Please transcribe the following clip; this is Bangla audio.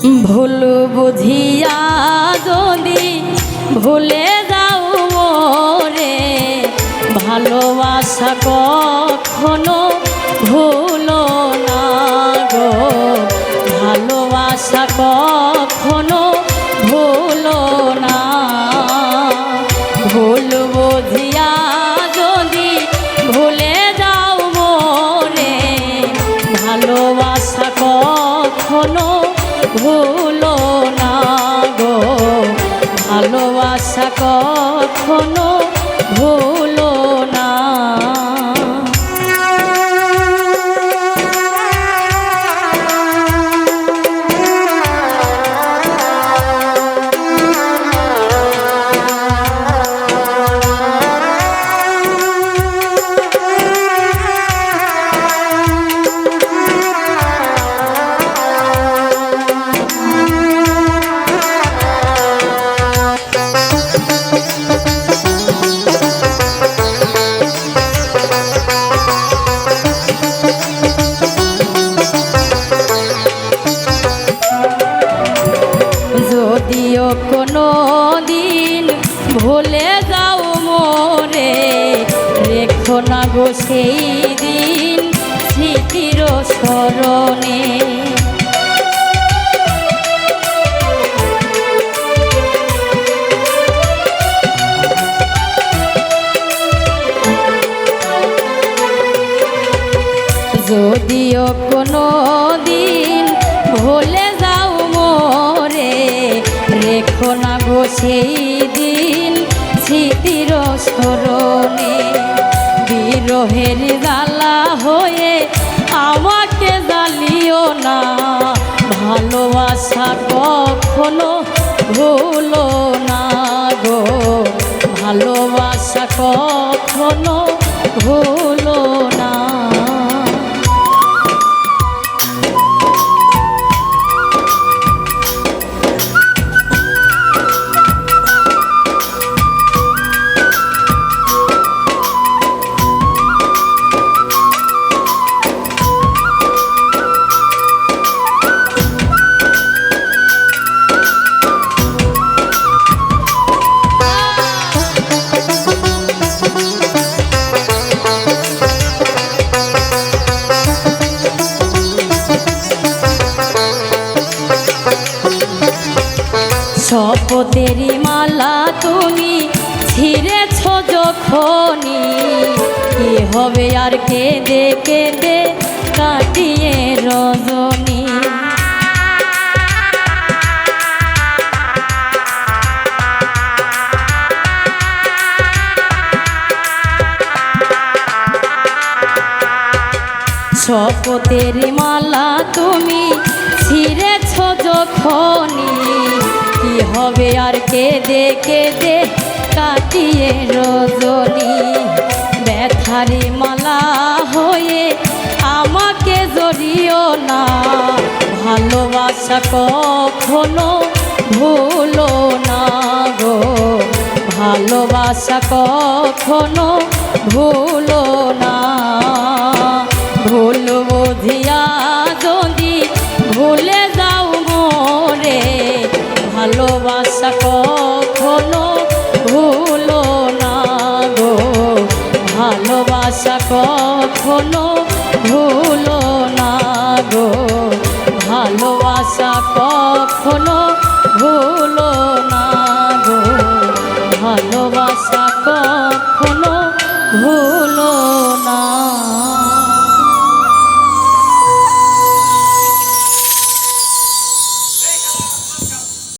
ভুল বুঝিয়া যদি ভুলে যাও রে ভালোবাসা কখনো ভুল না গো। ভালোবাসা কখনো ভুল না কখনো ভুলে যাও মোরে। রেখো না গো সেই দিন স্মৃতির স্মরণে। যদিও কোনো দিন ভুলে যাও মোরে, রেখো না গো সেই স্মরণে বিরহের জ্বালা হয়ে আমাকে জ্বালিও না। ভালোবাসা কখনো ভুলো না গো। ভালোবাসা কখনো ভুলো শপথেরই মালা তুমি ছিঁড়েছ যখনই। কি হবে আর কেঁদে কেঁদে কাটিয়ে রজনী। শপথের মালা তুমি ছিঁড়েছ যখনই। কি হবে আর কেঁদে কেঁদে কাটিয়ে রজনী। ব্যথারি মালা হয়ে আমাকে জড়িও না। ভালোবাসা কখনো ভুলো না গো। ভালোবাসা কখনো ভুলো ভালোবাসা কখনো ভুলো না গো। ভালোবাসা কখনো ভুলো না গো। ভালোবাসা কখনো ভুলো